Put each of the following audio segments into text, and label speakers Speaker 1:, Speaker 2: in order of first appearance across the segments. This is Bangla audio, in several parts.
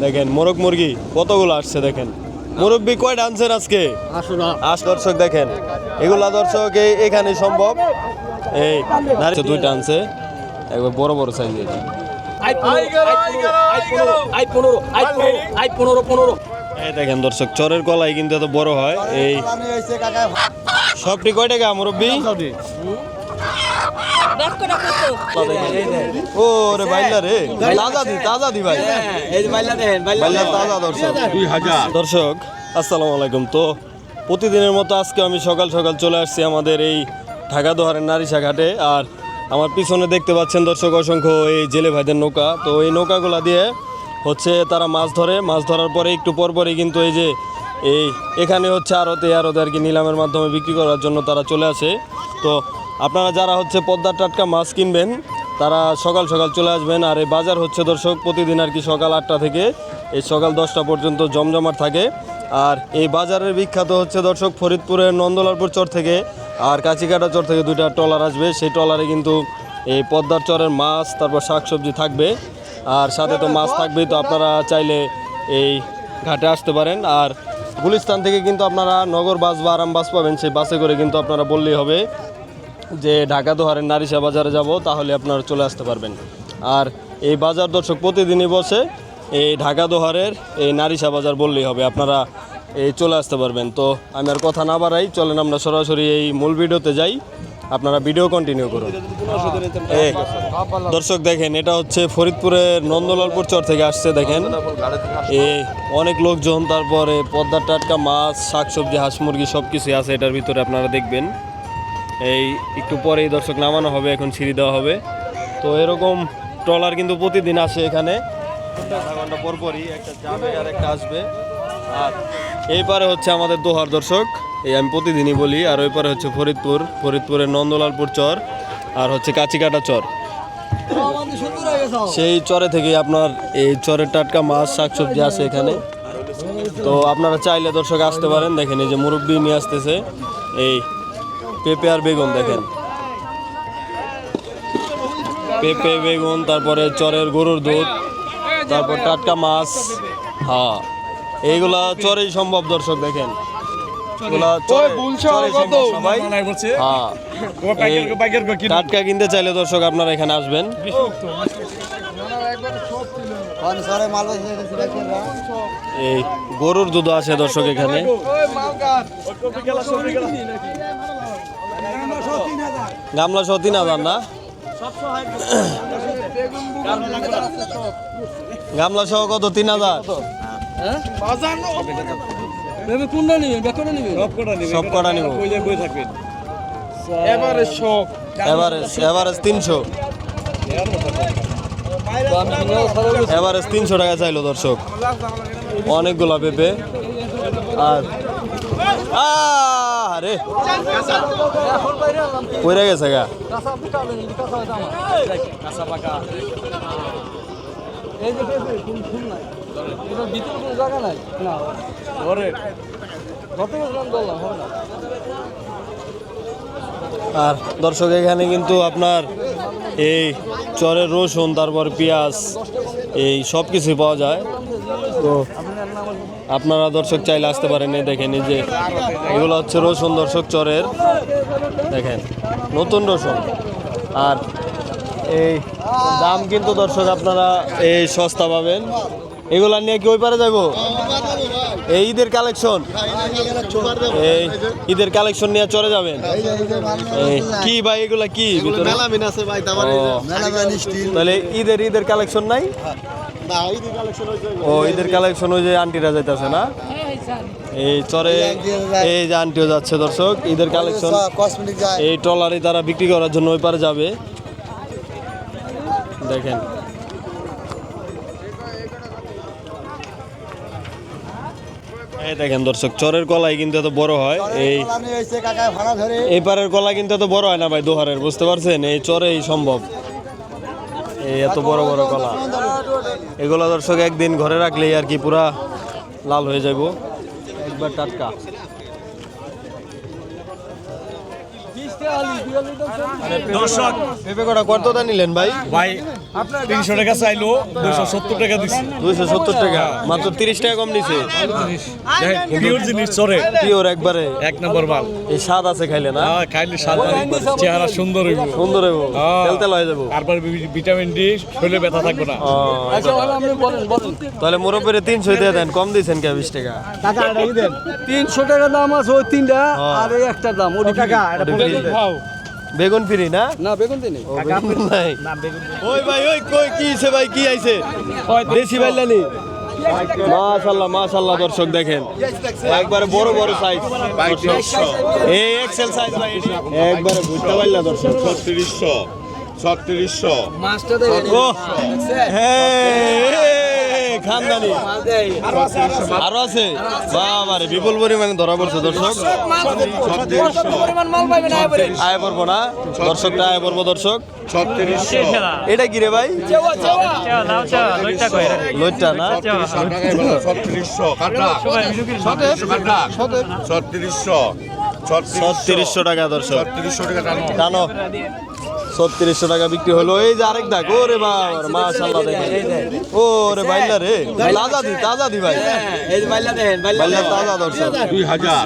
Speaker 1: দেখেন মোরগ মুরগি কতগুলো আসছে দেখেন? মুরব্বি কয়টা আনছেন আজকে? আস দর্শক দেখেন এগুলা দর্শক এখানে সম্ভব? এই নারী দুইটা আনছে একবার বড় বড় সাইজের এই দেখেন দর্শক চরের কলাই কিন্তু এত বড় হয় এই। সবটি কয় টাকা মুরব্বি? দর্শক। আসসালামু আলাইকুম। তো প্রতিদিনের মতো আজকে আমি সকাল সকাল চলে আসছি আমাদের এই ঢাকা দোহারের নারিশা ঘাটে। আর আমার পিছনে দেখতে পাচ্ছেন দর্শক অসংখ্য এই জেলে ভাইদের নৌকা। তো এই নৌকাগুলা দিয়ে হচ্ছে তারা মাছ ধরে। মাছ ধরার পরে একটু পরপরই কিন্তু এই যে এই এখানে হচ্ছে আরতে আরতে আর কি নিলামের মাধ্যমে বিক্রি করার জন্য তারা চলে আসে। তো আপনারা যারা হচ্ছে পদ্মার টাটকা মাছ কিনবেন, তারা সকাল সকাল চলে আসবেন। আর এই বাজার হচ্ছে দর্শক, প্রতিদিন আর কি সকাল আটটা থেকে এই সকাল দশটা পর্যন্ত জমজমাট থাকে। আর এই বাজারের বিখ্যাত হচ্ছে দর্শক ফরিদপুরের নন্দলালপুর চর থেকে আর কাছিকাটা চর থেকে দুইটা ট্রলার আসবে। সেই ট্রলারে কিন্তু এই পদ্মার চরের মাছ, তারপর শাকসবজি থাকবে। আর সাথে তো মাছ থাকবেই, তো আপনারা চাইলে এই ঘাটে আসতে পারেন। আর গুলিস্তান থেকে কিন্তু আপনারা নগর বাস বা আরাম বাস পাবেন। সেই বাসে করে কিন্তু আপনারা বললেই হবে। যে ঢাকা দোহারের নারিশা বাজারে যাব, তাহলে আপনারা চলে আসতে পারবেন। আর এই বাজার দর্শক প্রতিদিনই বসে, এই ঢাকা দোহারের এই নারিশা বাজার বললেই হবে, আপনারা এই চলে আসতে পারবেন। তো আমি আর কথা না বাড়াই, চলেন আমরা সরাসরি এই মূল ভিডিওতে যাই। আপনারা ভিডিও কন্টিনিউ করুন। দর্শক দেখেন, এটা হচ্ছে ফরিদপুরের নন্দলালপুর চর থেকে আসছে, দেখেন। এই অনেক লোকজন, তারপরে পদ্মার টাটকা মাছ, শাকসবজি, হাঁস মুরগি সব কিছুই আছে, এটার ভিতরে আপনারা দেখবেন। এই একটু পরেই দর্শক নামানো হবে, এখন সিঁড়ি দেওয়া হবে। তো এরকম ট্রলার কিন্তু প্রতিদিন আসে এখানে। আধা ঘণ্টা পর পরই একটা যাবে আর একটা আসবে। আর এই পারে হচ্ছে আমাদের দোহার দর্শক। এই আমি প্রতিদিনই বলি, আর ওই পারে হচ্ছে ফরিদপুর, ফরিদপুরের নন্দলালপুর চর, আর হচ্ছে কাচিকাটা চর। সেই চরে থেকে আপনার এই চরের টাটকা মাছ, শাকসবজি আছে এখানে। তো আপনারা চাইলে দর্শক আসতে পারেন। দেখেন এই যে মুরব্বি নিয়ে আসতেছে। এই পেঁপে আর বেগুন দেখেন। পেঁপে বেগুন তারপরে চরের গরুর দুধ তারপর টাটকা মাছ হ্যাঁ। এইগুলা চরেই সম্ভব দর্শক দেখেন। হ্যাঁ। টাটকা কিনতে চাইলে দর্শক আপনারা এখানে আসবেন। এই গরুর দুধ আছে দর্শক এখানে। গামলা সহ তিন হাজার না? গামলা সহ কত? তিন হাজার? সব কটা নিব। এভারেজ এভারেজ তিনশো। এভারেজ তিনশো টাকা চাইলো দর্শক। অনেকগুলা পেঁপে। আর আরে পড়ে গেছে গা। আর দর্শক, এখানে কিন্তু আপনার এই চরের রসুন, তারপর পেঁয়াজ, এই সব কিছুই পাওয়া যায়। তো আপনারা দর্শক চাইলে আসতে পারেন এই দেখেন এই যে এগুলো হচ্ছে রসুন দর্শক চরের। দেখেন নতুন রসুন। আর এই দাম কিন্তু দর্শক আপনারা এই সস্তা পাবেন। এগুলা নিয়ে কি ওই পারে যাব? এই ঈদের কালেকশন। এই ঈদের কালেকশন নিয়ে চলে যাবেন। কি ভাই এগুলা কি? তাহলে ঈদের ঈদের কালেকশন নাই? ও ঈদের কালেকশন ওই যে আন্টিরা যাইতেছে না? এই চরে এই যে আন্টিও যাচ্ছে দর্শক ঈদের কালেকশন এই ট্রলারে তারা বিক্রি করার জন্য ওই পারে যাবে। দেখেন। এই দেখেন দর্শক চরের কলাই কিন্তু এত বড় হয়। এই এই পারের কলা কিন্তু এত বড় হয় না ভাই দোহারের বুঝতে পারছেন? এই চরেই সম্ভব। এই এত বড় বড় কলা। এগুলো দর্শক একদিন ঘরে রাখলেই আর কি পুরা লাল হয়ে যাব একবার টাটকা।
Speaker 2: দর্শক
Speaker 1: কত নিলেন ভাই?
Speaker 2: ভাই তিনশো টাকা চাইলো দুশো সত্তর টাকা দিচ্ছি
Speaker 1: দুইশো সত্তর টাকা মাত্র তিরিশ টাকা কম নিছে
Speaker 2: পিওর জিনিস চরে।
Speaker 1: পিওর একবারে।
Speaker 2: এক নম্বর মাল।
Speaker 1: এই স্বাদ আছে খাইলে না?
Speaker 2: হ্যাঁ, খাইলে স্বাদ চেহারা সুন্দর হইব।
Speaker 1: সুন্দর হইব।
Speaker 2: হ্যাঁ।
Speaker 1: তেল তেল হয়ে যাব।
Speaker 2: তারপর ভিটামিন ডি শরীরে ব্যথা থাকবে না।
Speaker 1: ও, তাহলে মুরব্বীরে তিনশো দিয়ে দেন কম দিয়েছেন কে বিশ টাকা?
Speaker 3: তিনশো টাকা দাম আছে ওই তিনটা
Speaker 1: হ্যাঁ।
Speaker 3: আর একটা দাম ওটা টাকা।
Speaker 1: বেগুন ফ্রি না?
Speaker 3: না বেগুন দিনে
Speaker 1: ও, বেগুন নাই। ওই ভাই ওই কই কি হইছে ভাই কি আইছে? দেশি বাইলানি মাশাআল্লাহ মাশাআল্লাহ দর্শক দেখেন। একবারে বড় বড় সাইজ এই এক্সেল সাইজ ভাই। একবারে বুঝতে পারলা দর্শক।
Speaker 4: ছত্রিশশো ছত্রিশশো
Speaker 3: মাছটা দেখে।
Speaker 1: হ্যাঁ খানদানি। আরও আছে বাবারে বিপুল পরিমাণে ধরা পড়ছে দর্শক। আয় পড়ব না। দর্শকটা আয় পড়ব দর্শক। এটা কি রে ভাই? লইটা না?
Speaker 4: ছত্রিশশো
Speaker 1: টাকা দর্শক।
Speaker 4: ছত্রিশশো টাকা টানো।
Speaker 1: জানো ছত্রিশশো টাকা বিক্রি হলো। এই যে আরেক দাগ ও রে বাবা মাশাল্লাহ দেখেন ও রে বাইলা রে তাজা দি তাজা দি ভাই।
Speaker 3: এই যে বাইলা দেখেন
Speaker 1: বাইলা তাজা দর্শক।
Speaker 4: দুই হাজার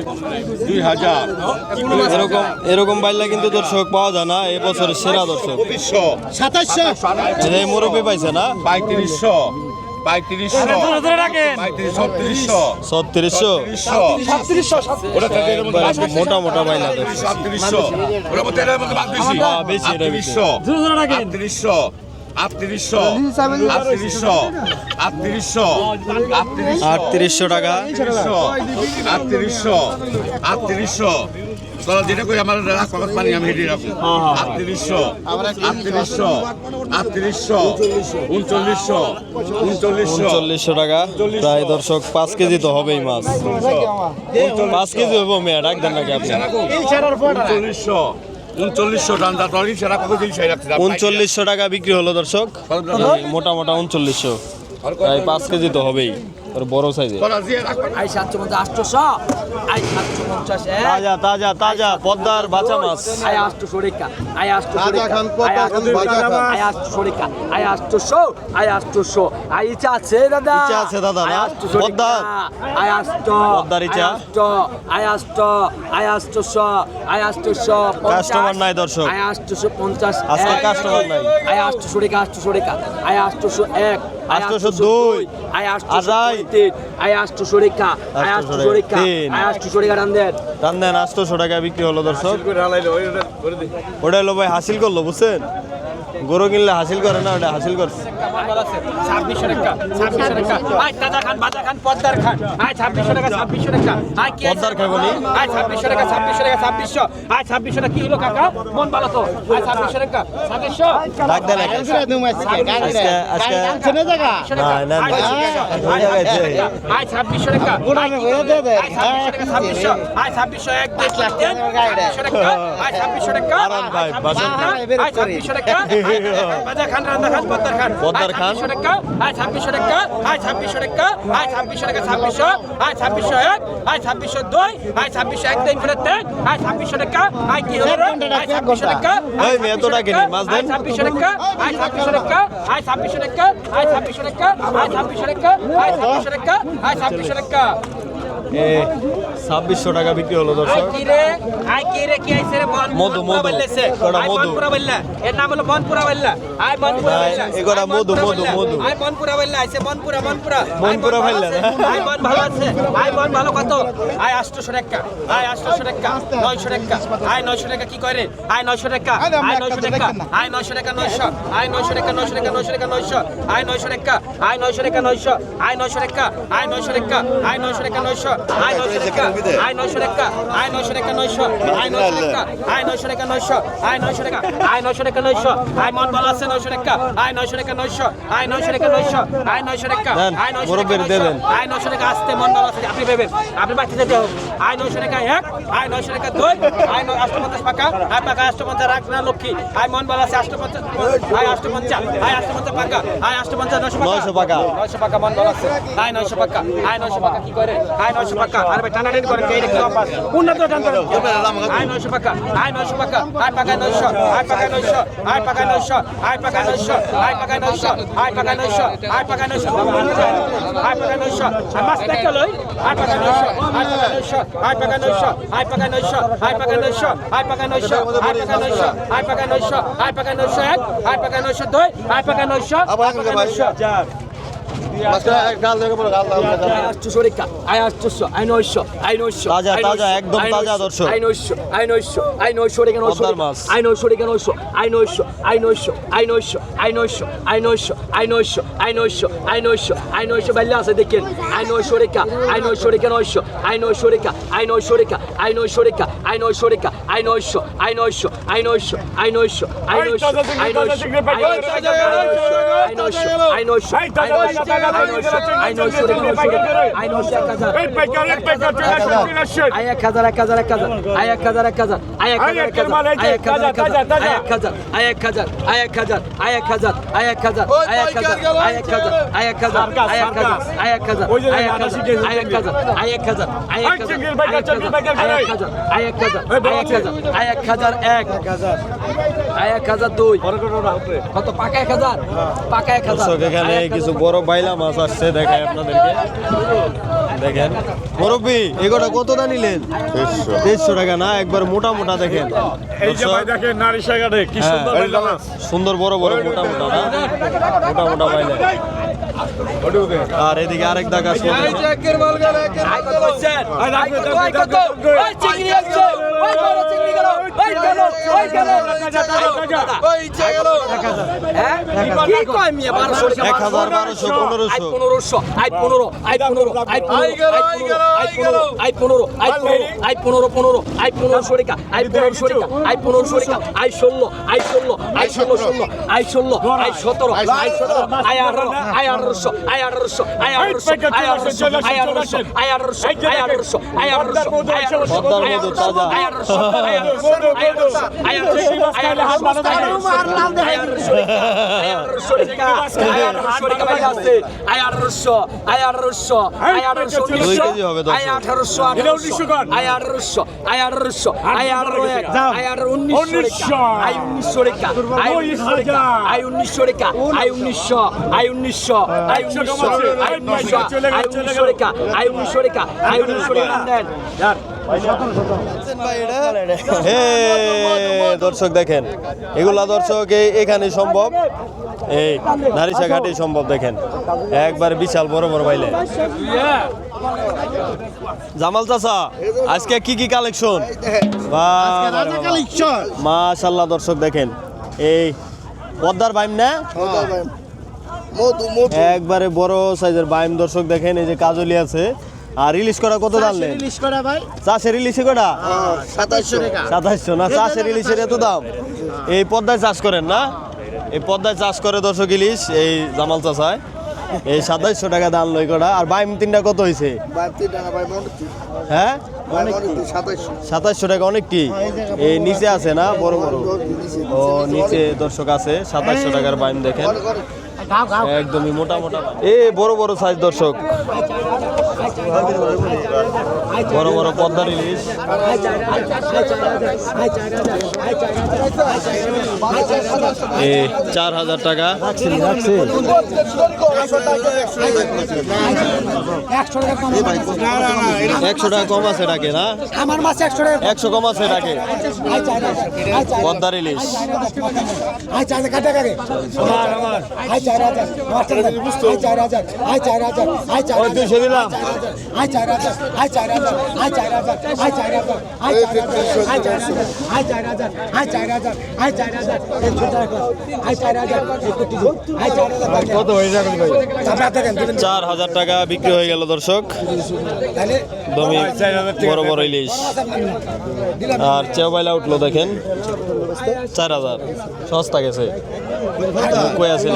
Speaker 4: দুই হাজার।
Speaker 1: এরকম এরকম বাইলা কিন্তু দর্শক পাওয়া যায় না এবছর বছরের সেরা দর্শক।
Speaker 4: সাতাশশো
Speaker 1: এই মুরব্বী পাইছে না?
Speaker 4: পঁয়ত্রিশশো।
Speaker 1: মোটা মোটা এটা বেশি।
Speaker 4: আটত্রিশশো। আটত্রিশশো। আটত্রিশশো। আটত্রিশশো। আটত্রিশশো।
Speaker 1: টাকা।
Speaker 4: আটত্রিশশো। আটত্রিশশো। তোরা যেটা কই আমার রাখ পানি আমি হেঁটে রাখব। আটত্রিশশো আটত্রিশশো আটত্রিশশো উনচল্লিশশো। উনচল্লিশশো
Speaker 1: উনচল্লিশশো। টাকা। প্রায় দর্শক পাঁচ কেজি তো হবেই মাছ। পাঁচ কেজি হব মেয়া ডাক দেন নাকি আপনি।
Speaker 4: উনচল্লিশশো উনচল্লিশশো
Speaker 1: টাকা বিক্রি হলো দর্শক। মোটা মোটা উনচল্লিশশো। প্রায় পাঁচ কেজি তো হবেই আর বড় সাইজে
Speaker 4: রাখ
Speaker 3: আই সাতশো পঞ্চাশ আটশোশো আই সাতশো পঞ্চাশ
Speaker 1: তাজা তাজা তাজা পদ্মার বাঁচা মাছ।
Speaker 3: আই আটশো রেখা আই আটশো
Speaker 5: তাজা আয় পদ্মা খান,
Speaker 3: আই আটশো রেখা আই আটশোশো আই আটশোশো আই ইচ্ছা আছে দাদা
Speaker 1: ইচ্ছা আছে দাদা,
Speaker 3: আটশোশো
Speaker 1: পদ্মা?
Speaker 3: আই আটশো
Speaker 1: পদ্মার ইচ্ছা?
Speaker 3: আই আটশো আই আটশোশো আই আটশোশো
Speaker 1: Customer নাই দর্শক।
Speaker 3: আই আটশোশো পঞ্চাশ
Speaker 1: আজকে customer নাই।
Speaker 3: আই আটশোশো রেখা আটশোশো রেখা আই আটশোশো এক আই
Speaker 1: 802
Speaker 3: দুই আই আটশোশো
Speaker 1: আড়াই।
Speaker 3: তিন আই আটশোশো রেখা আই
Speaker 1: 800
Speaker 3: আটশোশো রেখা। আই আটশোশো রেখা রান দেন
Speaker 1: টান দেন আটশোশো টাকা বিক্রি হলো দর্শক ওটা হলো ভাই হাসিল করল বুঝছেন গরু কিনলে হাসিল করে না ওটা হাসিল করছে
Speaker 3: ছাব্বিশশো টাকা টাকা আয় পদ্মার টাকা টাকা আয়
Speaker 1: নি?
Speaker 3: আয় ছাব্বিশশো টাকা ছাব্বিশশো টাকা ছাব্বিশশো আয় ছাব্বিশশো টাকা কি হলো কাকা মন ভালো তো আয় ছাব্বিশশো টাকা ছাব্বিশশো
Speaker 1: ডাক দেন একে। আজকে আজকে না না না ওই জায়গায় যে।
Speaker 3: আয় ছাব্বিশশো টাকা ছাব্বিশশো টাকা ছাব্বিশশো আয় ছাব্বিশশো এক দেড় লাখ ছাব্বিশশো টাকা আয় ছাব্বিশশো টাকা
Speaker 1: আরাম ভাই, বাসন।
Speaker 3: আয় ছাব্বিশশো টাকা বাজা খান রান্দা খান পদ্মার খান
Speaker 1: পদ্মার খান।
Speaker 3: টাকা আয় ছাব্বিশশো টাকা আয় ছাব্বিশশো টাকা আয় ছাব্বিশশো টাকা ছাব্বিশশো আয় ছাব্বিশশো এক আয় ছাব্বিশশো দুই আয় ছাব্বিশশো এক দিন ফেরত দেন আয় ছাব্বিশশো টাকা আয় কি হলো? আয় ছাব্বিশশো টাকা
Speaker 1: এই মেয়ে তো ডাকেনি, মাছ দেন।
Speaker 3: আয় ছাব্বিশশো টাকা আয় ছাব্বিশশো টাকা আয় ছাব্বিশশো টাকা আয় ছাব্বিশশো টাকা আয় ছাব্বিশশো টাকা আয় ছাব্বিশশো টাকা আয় ছাব্বিশশো টাকা
Speaker 1: ছাব্বিশশো টাকা বিক্রি হলো দর্শক।
Speaker 3: কি রে আয় কি রে কি আইছে রে? বন
Speaker 1: মধু, মধু।
Speaker 3: বললেছে
Speaker 1: কটা
Speaker 3: আয়
Speaker 1: মধু।
Speaker 3: এর নাম হলো বনপুরা বললা। আয় বনপুরা বললা। আয়
Speaker 1: মধু, মধু,
Speaker 3: বললা।
Speaker 1: মধু।
Speaker 3: আয় বনপুরা বললা। আইছে বনপুরা বনপুরা। আয়
Speaker 1: বনপুরা বললা?
Speaker 3: আয় বন ভালো আছে। আয় বন ভালো কত? আয় 800 টাকা। আয় 800 টাকা। 900 টাকা। আয় 900 টাকা কি করে? আয় 900 টাকা। আয় 900 টাকা। আয় 900 টাকা 900 আয় 900 টাকা 900 টাকা 900 টাকা 900 আয় 900 টাকা আয় 900 টাকা 900 আয় 900 টাকা আয় 900 টাকা আয় 900 টাকা 900 আয় 900 টাকা আয় 900 টাকা আয় 900 টাকা 900 আয় 900 টাকা আয় 900 টাকা 900 আয় 900 টাকা আয় 900 টাকা 900 আয় মন ভালো আছে 900 টাকা আয় 900 টাকা 900 আয় 900 টাকা 900 আয় 900 টাকা আয় 900 টাকা
Speaker 1: মুরব্বির দিয়ে দেন।
Speaker 3: 900 আয় 900 টাকা আসতে মন ভালো আছে আপনি পাবেন আপনি বাকি যেতে হবে আয় 900 টাকা এক আয় 900 টাকা দুই আয় 850 পাকা আয় পাকা 850 রাখ না লক্ষ্মী আয় মন ভালো আছে 850 আয় 850 আয় 850 পাকা আয় 850 900 পাকা
Speaker 1: 900 পাকা।
Speaker 3: 900 পাকা মন আছে আয় 900 পাকা আয় 900 পাকা কি করে আয় 900 নয়শো পাকা আর ভাই টানাটানি করেন কে কি অফার উন্নত টান করেন আয় নয়শো পাকা আয় নয়শো পাকা আয় পাকা নয়শো আয় পাকা নয়শো আয় পাকা নয়শো আয় পাকা নয়শো আয় পাকা নয়শো আয় পাকা নয়শো আয় পাকা নয়শো আয় পাকা নয়শো আর মাছ দেখা লই আয় পাকা নয়শো আয় পাকা নয়শো আয় পাকা নয়শো আয় পাকা নয়শো আয় পাকা নয়শো আয় পাকা নয়শো আয় পাকা নয়শো আয় পাকা নয়শো আয় পাকা নয়শো এক আয় পাকা নয়শো দুই আয় পাকা নয়শো আয় পাকা নয়শো
Speaker 5: গাল গাল
Speaker 6: আয় আয় আটশোশো আয় নয়শো আয় নয়শো
Speaker 1: তাজা, তাজা, একদম তাজা, দর্শক।
Speaker 6: আয় নয়শো আয় নয়শো আয় নয়শো রেখা
Speaker 1: মাছ।
Speaker 6: আয় নয়শো রেখা নয়শো আয় নয়শো আয় নয়শো আয় নয়শো আয় নয়শো আয় নয়শো আয় নয়শো আয় নয়শো আয় নয়শো আয় বাইলে আছে দেখেন আয় নয়শো রেখা আয় নয়শো রেখা রেখা নয়শো আয় নয়শো আয় নয়শো আয় নয়শো আয় নয়শো আয় নয়শো আয় নয়শো আয় নয়শো আয় নয়শো আয় নয়শো রেখা নয়শো রেখা আয় নয়শো এক হাজার এক হাজার এক হাজার এক হাজার এক হাজার এক হাজার এক হাজার এক হাজার এক হাজার
Speaker 1: হ্যাঁ। কিছু বড় বাইলা মাছ আসছে দেখায় আপনাদেরকে। দেখেন। মুরব্বি এগোটা কতটা নিলেন? দেড়শো টাকা না? একবার মোটা মোটা দেখেন। হ্যাঁ,
Speaker 2: সুন্দর
Speaker 1: বড় বড় মোটা মোটা মোটা মোটা বাইলা আর এদিকে আরেক দাগা
Speaker 6: পনেরো আই পনেরো আই পনেরো আই পনেরো পনেরো আই পনেরো শরিকা আই পনেরো শরিকা পনেরো শরিকা আই ষোলো আই ষোলো আই ষোলো ষোলো আই ষোলো আই সতেরো আই সতেরো আই আঠারো আই আঠারো আঠারোশো, আয় আঠারোশো, আয় আঠারোশো, আয় আঠারোশো, আয় আঠারোশো, আয় আঠারোশো, আয় আঠারোশো, আয় আঠারোশো, আয় আঠারোশো। আয় আঠারোশো, আয় আঠারোশো, আয় আঠারোশো, আয় আঠারোশো, আয় আঠারোশো, আয় আঠারোশো, আয় আঠারোশো আয় আঠারোশো আয় আঠারোশো, আয় আঠারো এক, আয় আঠারো উনিশশো আয় উনিশশো টাকা, আয় উনিশশো টাকা, আয় উনিশশো টাকা, আয় উনিশশো, আয় উনিশশো, উনিশশো, উনিশশো, উনিশশো উনিশশো উনিশশো নেন।
Speaker 1: দর্শক দেখেন এগুলা দর্শক এই- এখানে সম্ভব? এই নারিশা ঘাটে সম্ভব দেখেন। একবার বিশাল বড় বড় বাইলে। জামাল চাচা আজকে কি কি কালেকশন? মাশাল্লাহ দর্শক দেখেন এই পদ্মার বাইম না?
Speaker 5: মধু
Speaker 1: একবারে বড় সাইজের বাইম দর্শক দেখেন এই যে কাজলি আছে। আর ইলিশ করা কত জানলেন
Speaker 5: ইলিশ করা ভাই।
Speaker 1: চাষের ইলিশে কটা?
Speaker 5: টাকা।
Speaker 1: না চাষের ইলিশের এত দাম? এই পদ্মায় চাষ করেন না? এই পদ্মায় চাষ করে দর্শক ইলিশ এই জামাল চাষায়। এই সাতাশশো টাকা দাম লই কটা। আর বাইম তিনটা কত হয়েছে
Speaker 5: বাড়তি টাকা ভাই মনে
Speaker 1: হ্যাঁ এই নিচে আছে না? বড় বড়? ও নিচে দর্শক আছে। সাতাশশো টাকার বাইম দেখেন। একদমই মোটা মোটা এ বড় বড় সাইজ দর্শক। বড় বড় পদ্মার ইলিশ। এ চার হাজার টাকা। একশো টাকা কম আছে এটাকে না?
Speaker 7: আমার মাসে একশো টাকা
Speaker 1: একশো কম আছে
Speaker 7: চাই
Speaker 1: পদ্মার ইলিশ।
Speaker 7: কাটা কাকে আয় চার হাজার আয় চার হাজার আয় চার হাজার আয় চার আয় চার হাজার আয় চার হাজার আয় চার হাজার আয় চার হাজার আয় চার হাজার আয় চার হাজার আয় চার হাজার আয় চার হাজার আয় চার হাজার টাকা আয় চার হাজার কত হয়ে যাবে
Speaker 1: চার হাজার বিক্রি হয়ে গেল দর্শক দমি বড় বড় ইলিশ আর চেওবাইলা উঠল দেখেন চার হাজার সস্তা গেছে কয়ে আছে?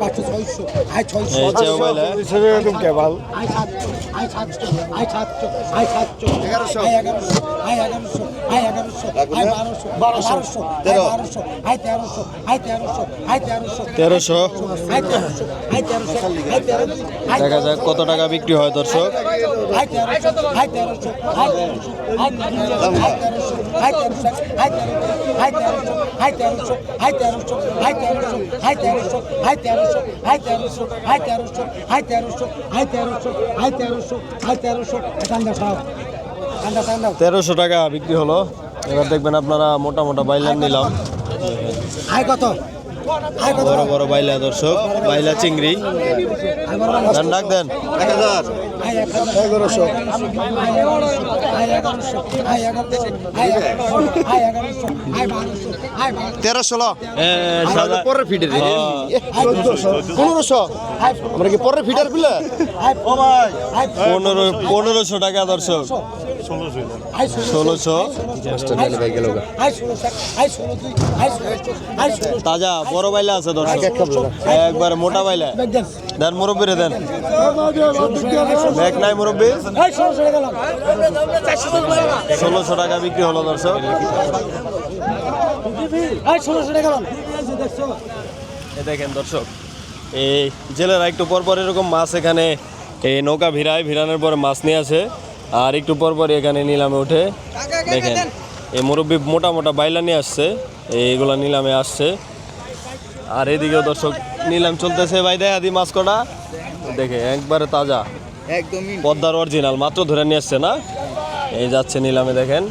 Speaker 5: পাঁচশো
Speaker 7: তেরোশো
Speaker 1: দেখা যাক কত টাকা বিক্রি হয় দর্শক
Speaker 7: হাই তেরোশো তেরোশো তেরোশো তেরোশো তেরোশো আয় তেরোশো আয় তেরোশো আয় তেরোশো আয় তেরোশো আয় তেরোশো আয় তেরোশো আয় তেরোশো আয় তেরোশো। আয় তেরোশো ঠান্ডা খাও ঠান্ডা ঠান্ডা
Speaker 1: তেরোশো টাকা বিক্রি হলো। এবার দেখবেন আপনারা মোটা মোটা বাইলার নিলাম।
Speaker 7: আয় কত?
Speaker 1: বড় বড় বাইলা দর্শক বাইলা চিংড়ি। ডাক দেন।
Speaker 5: এক হাজার। পরের ফিটের পনেরোশো
Speaker 1: টাকা দর্শক তাজা বড় বাইলা আছে দর্শক একবার মোটা বাইলা
Speaker 7: দেন
Speaker 1: মুরব্বী দেন ব্যাগ নাই মুরব্বী?
Speaker 7: ষোলোশো টাকা
Speaker 1: বিক্রি হলো দর্শক। দেখেন দর্শক এই জেলেরা একটু পর পর এরকম মাছ এখানে এই নৌকা ভিড়ায় ভিড়ানোর পরে মাছ নিয়ে আসে। আর একটু পর পর এখানে নিলামে ওঠে দেখেন এই মুরব্বী মোটা মোটা বাইলা নিয়ে আসছে এইগুলা নিলামে আসছে। আর এদিকেও দর্শক নিলাম চলতেছে ভাই দেখা দি মাছ কটা। দেখে একবারে তাজা।
Speaker 5: একদমই
Speaker 1: পদ্মার অরিজিনাল মাত্র ধরে নিয়ে আসছে না? এই যাচ্ছে, নিলামে দেখেন।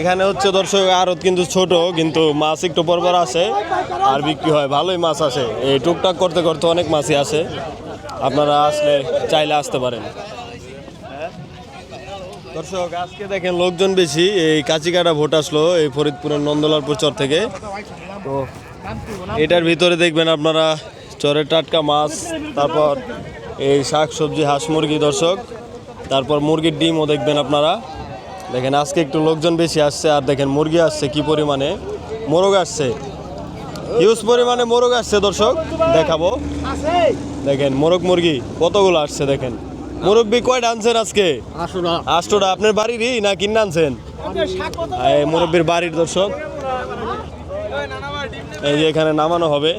Speaker 1: এখানে হচ্ছে দর্শক, আড়ত কিন্তু ছোট, কিন্তু মাছ একটু পরপর আসে আর বিক্রি হয়, ভালোই মাছ আসে এই টুকটাক করতে করতে অনেক মাছই আসে আপনারা আসলে চাইলে আসতে পারেন। দর্শক, আজকে দেখেন লোকজন বেশি, এই কাঁচিকাটা ভোট আসলো এই ফরিদপুরের নন্দলালপুর চর থেকে। তো এটার ভিতরে দেখবেন আপনারা, চরের টাটকা মাছ, তারপর এই শাক সবজি, হাঁস মুরগি দর্শক, তারপর মুরগির ডিমও দেখবেন আপনারা। দেখেন, আজকে একটু লোকজন বেশি আসছে, আর দেখেন মুরগি আসছে কি পরিমাণে, মোরগ আসছে। হিউজ পরিমাণে মোরগ আসছে দর্শক, দেখাবো। দেখেন মোরগ মুরগি কতগুলো আসছে দেখেন। মুরব্বি কয়টা আনছেন আজকে? আষ্টটা আপনার বাড়িরই না কিনে আনছেন? এই মুরব্বির বাড়ির দর্শক। এই যে এখানে নামানো হবে।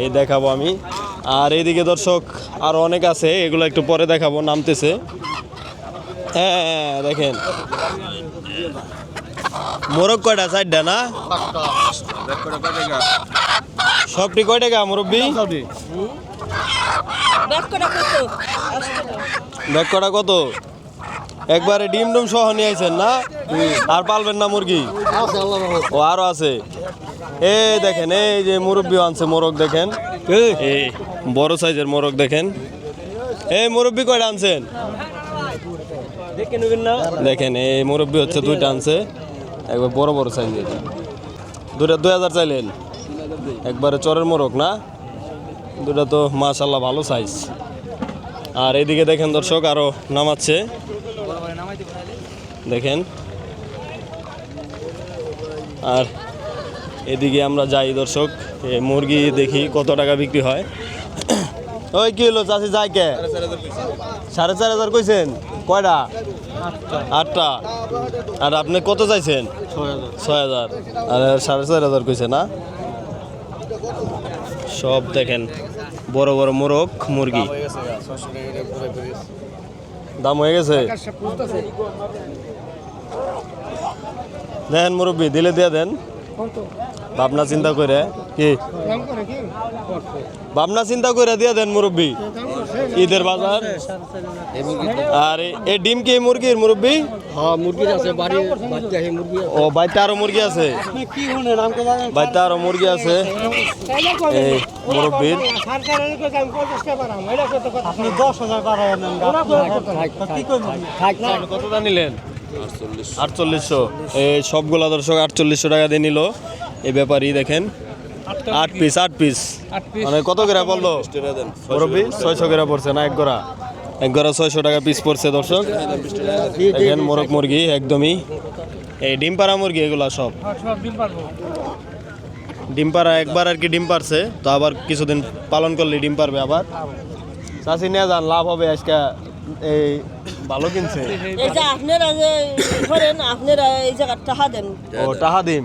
Speaker 1: এই দেখাবো আমি। আর এইদিকে দর্শক আরও অনেক আছে। এগুলো একটু পরে দেখাবো নামতেছে। হ্যাঁ দেখেন। মোরগ কয়টা? চারটা না? সবটি কয় টাকা মুরব্বী? ব্যাগ কটা কত? একবারে ডিম ডুম সহ নিয়ে আইছেন না? আর পালবেন না মুরগি? ও আরও আছে। এই দেখেন এই যে মুরব্বি আনছে মোরগ দেখেন। বড় সাইজের মোরগ দেখেন। এই মুরব্বি কয়টা আনছেন? দেখেন এই মুরব্বি হচ্ছে দুইটা আনছে। একবার বড় বড় সাইজের। দুইটা দুই হাজার চাইলেন। একবারে চরের মোরগ না? দুটা তো মাশাল্লাহ ভালো সাইজ আর এদিকে দেখেন দর্শক, আরও নামাচ্ছে। দেখেন। আর এদিকে আমরা যাই দর্শক মুরগি দেখি কত টাকা বিক্রি হয়। ওই কি হলো চাষি যাই কে? সাড়ে চার হাজার কইছেন? কয়টা? আটটা। আর আপনি কত চাইছেন? ছয় হাজার। আর সাড়ে চার হাজার কইছে না? সব দেখেন। বড় বড় মোরগ মুরগি। দাম হয়ে গেছে দেন মুরব্বী দিলে দিয়ে দেন। ভাবনা চিন্তা করে কি? ভাবনা চিন্তা করে দিয়ে দেন মুরব্বী। ঈদের বাজার। আর এ- এই ডিম কি মুরগির মুরব্বী?
Speaker 6: হ্যাঁ
Speaker 1: ও বাড়িতে আরও মুরগি আছে? বাড়িতে আরও মুরগি আছে। এই মুরব্বীর। কতটা নিলেন? আটচল্লিশশো। এই সবগুলা দর্শক আটচল্লিশশো টাকা দিয়ে নিল। এই ব্যাপারই দেখেন। আট পিস আট পিস মানে কত করে বলল? মুরব্বী ছয়শো করে পড়ছে না এক গোড়া? একবারে ছয়শো টাকা পিস পড়ছে দর্শক। দেখেন মোরগ মুরগি একদমই। এই ডিম পাড়া মুরগি এগুলা সব। ডিম পাড়া একবার আর কি ডিম পারছে তো আবার কিছুদিন পালন করলে ডিম পারবে আবার। চাষি নিয়ে যান লাভ হবে আজকে। এই ভালো কিনছে।
Speaker 8: এই যে আপনারা যে ধরেন আপনারা এই জায়গার টাহা দেন।
Speaker 1: ও টাহা দিম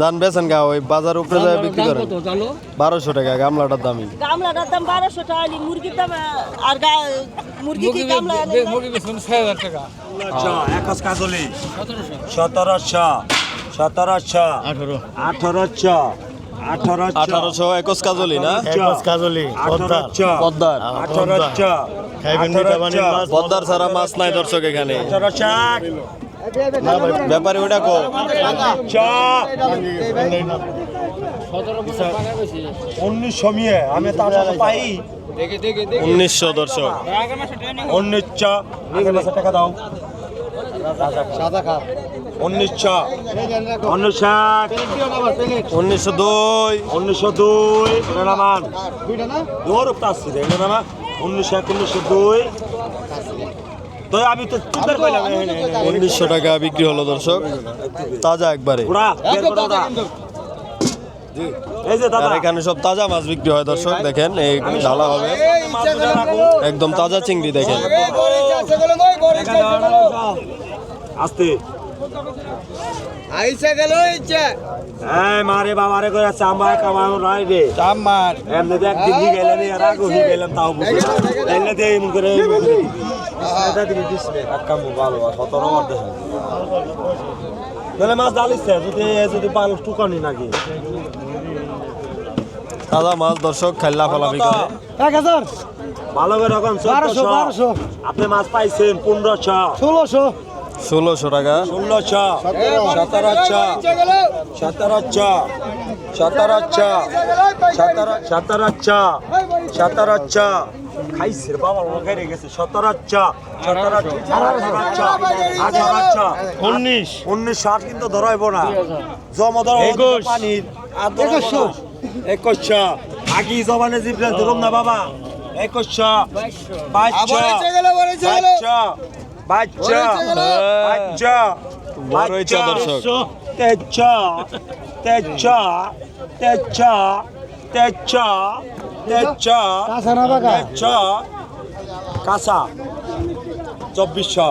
Speaker 1: ধান বেছেন গা ওই বাজার উপরে যায় বিক্রি করেন? বারোশো টাকা গামলাটার দামি
Speaker 8: গামলাটার দাম বারোশো টাকা মুরগির দাম আর গা মুরগি কি গামলা এনে না?
Speaker 9: সতেরোশো। সতেরোশো আঠারো। আঠারোশো আঠারোশো।
Speaker 1: আঠারোশো একশ কাজলি না?
Speaker 5: কাজলি
Speaker 9: আঠারোশো।
Speaker 1: পদ্মার। ছাড়া মাছ নাই দর্শক এখানে। ব্যাপারী ওটা কো
Speaker 9: উনিশশো মিয়ে আমি তার সাথে পাই।
Speaker 1: উনিশশো দর্শক।
Speaker 9: উনিশশো টাকা দাও। উনিশশো। উনিশশো
Speaker 1: উনিশশো দুই।
Speaker 9: উনিশশো দুই। নামান। ওর আসছে রে নামা? উনিশশো এক উনিশশো দুই। তো আমি তো চিন্তা করলাম
Speaker 1: উনিশশো টাকা বিক্রি হলো দর্শক। তাজা একবারে। এখানে সব তাজা মাছ বিক্রি হয় দর্শক। দেখেন এই ঢালা হবে। একদম তাজা চিংড়ি দেখেন।
Speaker 9: আস্তে।
Speaker 5: আইসা গেল ইচ্ছা
Speaker 9: এই মারে বাবারে করে চাম্বা কামানো নাই রে।
Speaker 5: চাম্বার
Speaker 9: এমনি তো একদিন হি গেলেন আর আগে হি গেলাম তাও বুঝে। এলে তো এমন করে এটা দিবি দিস রে কাকা মু ভালো সতেরো বার দেখে তাহলে মাছ ডালিছে যদি যদি পাল টুকানি নাকি?
Speaker 1: তাজা মাছ দর্শক খাল্লা ফালাফি করে
Speaker 7: এক হাজার।
Speaker 9: ভালো করে রকম
Speaker 7: বারোশো, বারোশো।
Speaker 9: আপনি মাছ পাইছেন পনেরোশো।
Speaker 7: ষোলোশো।
Speaker 1: ষোলোশো টাকা।
Speaker 9: ষোলো চা সাতারা চা সাতারা চা সাতারা চা সাতারা চা খাইছে বাবা লোকের গেছে সতেরো চা সতেরো
Speaker 2: উনিশ।
Speaker 9: উনিশ ষাট কিন্তু ধরাইব না। জমা ধরা
Speaker 2: একুশ।
Speaker 9: পানির। একুশ। চা আগে জবানে জিপলে ধরুন না বাবা। একুশ চা বাইশ চা বাইশ
Speaker 1: চা বাচ্চা। বাচ্চা। রয়েছে দর্শক।
Speaker 9: তেচা তেচা তেচা তেচা তেচা
Speaker 7: কাঁচা না বাগা
Speaker 9: তেচা কাঁচা চব্বিশশো।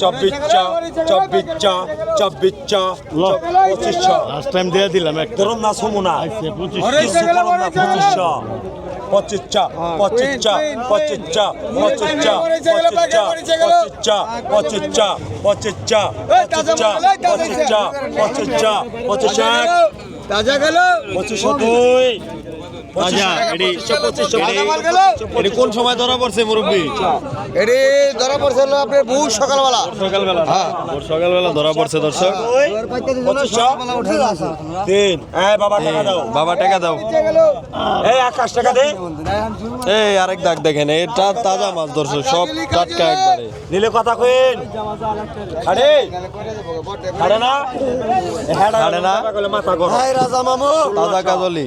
Speaker 9: চব্বিশশো। চব্বিশশো। চব্বিশশো পঁচিশশো।
Speaker 2: লাস্ট টাইম দিয়ে দিলাম এক
Speaker 9: ধরুন না সমুনা পঁচিশশো। কিছু করুন না পঁচিশশো পঁচিশশো পঁচিশশো পঁচিশশো পঁচিশশো পঁচিশশো পঁচিশশো পঁচিশশো পঁচিশশো পঁচিশশো পঁচিশশো পঁচিশশো এক
Speaker 5: তাজা গেল
Speaker 9: পঁচিশশো দুই
Speaker 1: তাজা, এডি-
Speaker 9: পঁচিশশো
Speaker 1: এটি কোন সময় ধরা পড়ছে মুরব্বী?
Speaker 5: এটি ধরা পড়ছে হলো আপনার বহু সকালবেলা।
Speaker 1: সকালবেলা। ভোর সকালবেলা ধরা পড়ছে দর্শক।
Speaker 9: তিন। হ্যাঁ বাবা টাকা দাও।
Speaker 1: বাবা টাকা দাও।
Speaker 9: এই আকাশ টাকা দে।
Speaker 1: এই আরেক দাগ দেখেন এটা তাজা মাছ দর্শক সব টাটকা একবারে।
Speaker 9: নিলে কথা কইন। না?
Speaker 1: না?
Speaker 9: মাথা গরম
Speaker 5: রাজা মামু।
Speaker 1: তাজা কাজলি।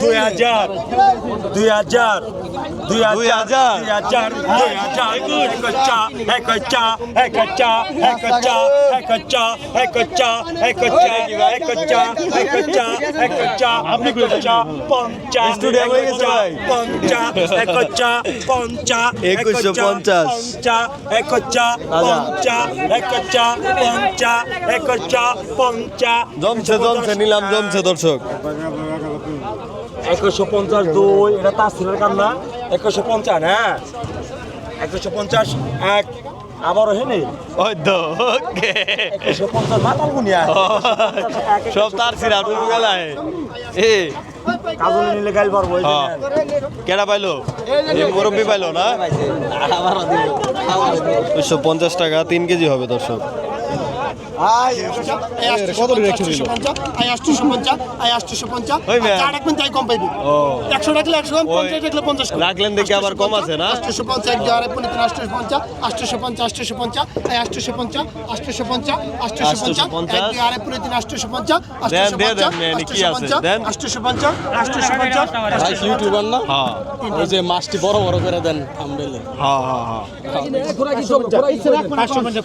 Speaker 9: দুই হাজার দুই হাজার দুই হাজার? দুই
Speaker 1: হাজার
Speaker 9: দুই হাজার একচা একচা একচা একচা একচা একচা একচা একচা একচা একচা আপনি কইচা পঞ্চা
Speaker 1: স্টুডিও হয়ে গেছে ভাই।
Speaker 9: পঞ্চা একচা পঞ্চা
Speaker 1: একুশশো পঞ্চাশ।
Speaker 9: পঞ্চা একচা
Speaker 1: রাজা।
Speaker 9: পঞ্চা একচা পঞ্চা একচা পঞ্চা
Speaker 1: জমছে জমছে নিলাম জমছে দর্শক
Speaker 9: একুশশো পঞ্চাশ দুই এটা তাসিলের কান্না। একুশশো পঞ্চাশ হ্যাঁ? একুশশো পঞ্চাশ এক। আবারও হেনে?
Speaker 1: ওকে।
Speaker 9: পঞ্চাশ মাতাল গুনিয়া।
Speaker 1: সব তার সিরা গেলায়। এ।
Speaker 9: কাজলে নিলে গাইল পারব।
Speaker 1: কেডা পাইলো? মুরব্বী পাইলো না? দুশো পঞ্চাশ টাকা তিন কেজি হবে দর্শক।
Speaker 7: কত আটশোশো পঞ্চাশ আই আটশোশো পঞ্চাশ আই আটশোশো পঞ্চাশ চার রাখবেন তাই কম পাইবি একশো রাখলে একশো কম পঞ্চাশ রাখলে পঞ্চাশ
Speaker 1: রাখলেন দেখি আবার কম আছে না
Speaker 7: পঞ্চাশ এক পনেরো তিন পঞ্চাশ পঞ্চাশ পঞ্চাশ পঞ্চাশ পঞ্চাশ পঞ্চাশ। এক পনেরো তিন পঞ্চাশ পঞ্চাশ? পঞ্চাশ। পঞ্চাশ
Speaker 2: ভাই ইউটিউবার
Speaker 1: হ্যাঁ
Speaker 2: ওই যে মাছটি বড় বড় করে দেন থামবেলে
Speaker 1: হ্যাঁ হ্যাঁ হ্যাঁ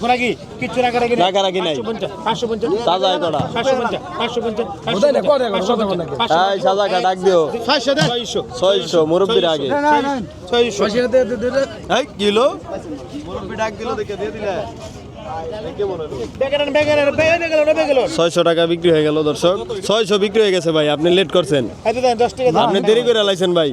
Speaker 7: খোরাকি কিচ্ছু রাখা রাখি
Speaker 1: রাগারাগি নাই
Speaker 7: পাঁচশো পঞ্চাশ।
Speaker 1: তাজা কটা
Speaker 7: পাঁচশো পঞ্চাশ পাঁচশো পঞ্চাশ পাঁচশো পঞ্চাশ
Speaker 1: এই সাদা দিও।
Speaker 7: ছয়শো ছয়শো
Speaker 1: ছয়শো মুরব্বীর আগে।
Speaker 7: ছয়শো
Speaker 1: কিলো? মুরব্বী ডাক দিল দেখে দিয়ে দিলে।
Speaker 7: বেগারেন বেগারেন বেগারেন বেগারেন
Speaker 1: ছয়শো টাকা বিক্রি হয়ে গেল দর্শক। ছয়শো বিক্রি হয়ে গেছে ভাই আপনি লেট করছেন। আপনি দেরি করে লাইছেন ভাই।